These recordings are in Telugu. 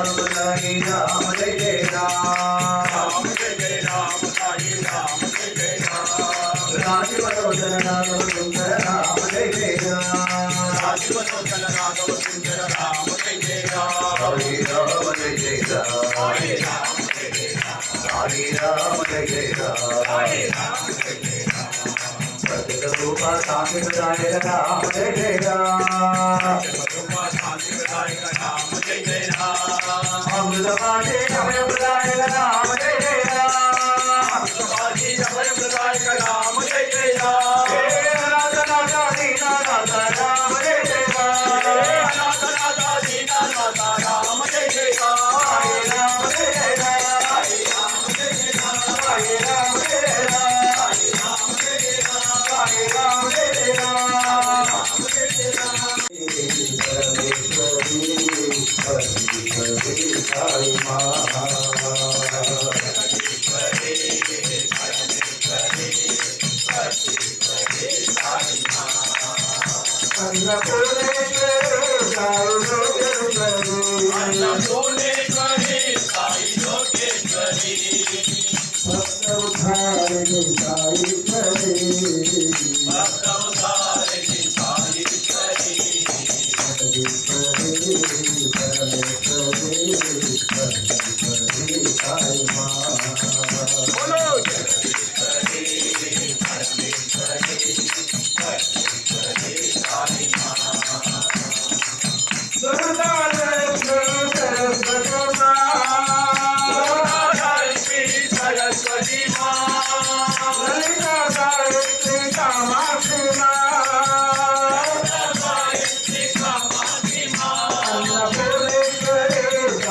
Rama Hari Rama Jaya Jaya Rama Jaya Jaya Rama Hari Rama Jaya Jaya Rama రాజవదన Rama Sundara Rama Jaya Jaya Rama రాజవదన Rama Sundara Rama Jaya Jaya Rama Hari Rama Jaya Jaya Rama Hari Rama Jaya Jaya Rama Hari Rama Jaya Jaya Rama Hari Rama Jaya Jaya Rama Satya Roopa Sakshi Rama Jaya Jaya Rama Amritapani Abhaya ప్రదాయ Rama Jaya Rama. I'm so late, I'm I'm so late, I'm I'm so late, I'm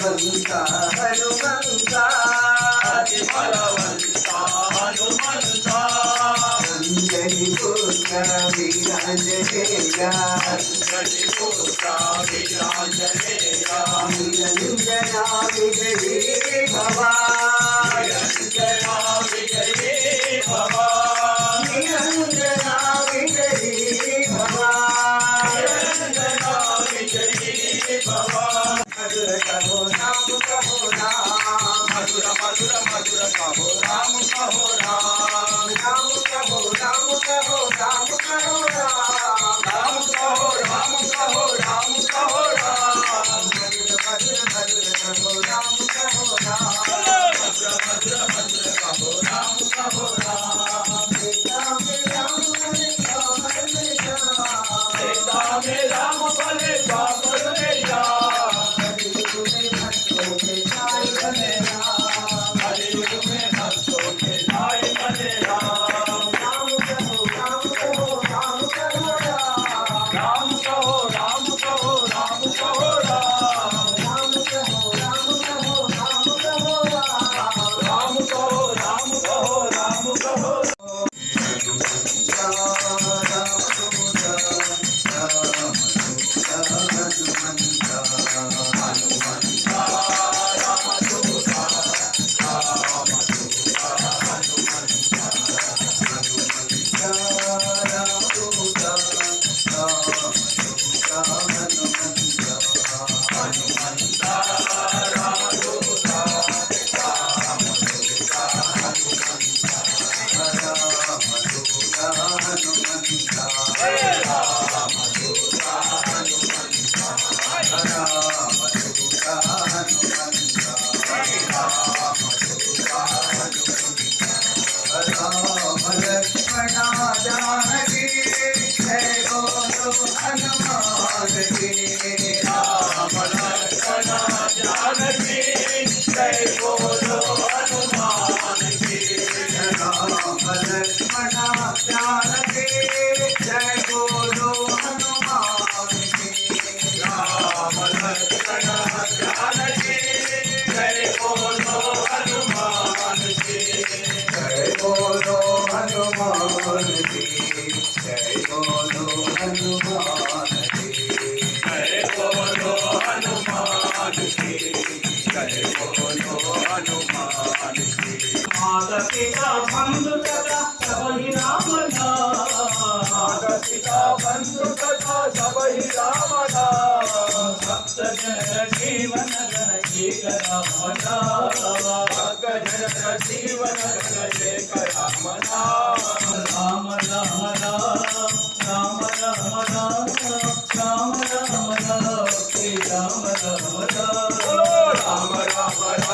బలవంత హనుమంత అతి బలవంత హనుమంత అంజని పుత్ర విరాజనేయ అంజని పుత్ర విరాజనేయ నిరంజనా విజయే భవ నిరంజనా విజయే భవ నిరంజనా విజయే భవ నిరంజనా విజయే భవ করো না Jai Bolo Hanuman Ji, Jai Bolo Rama Rama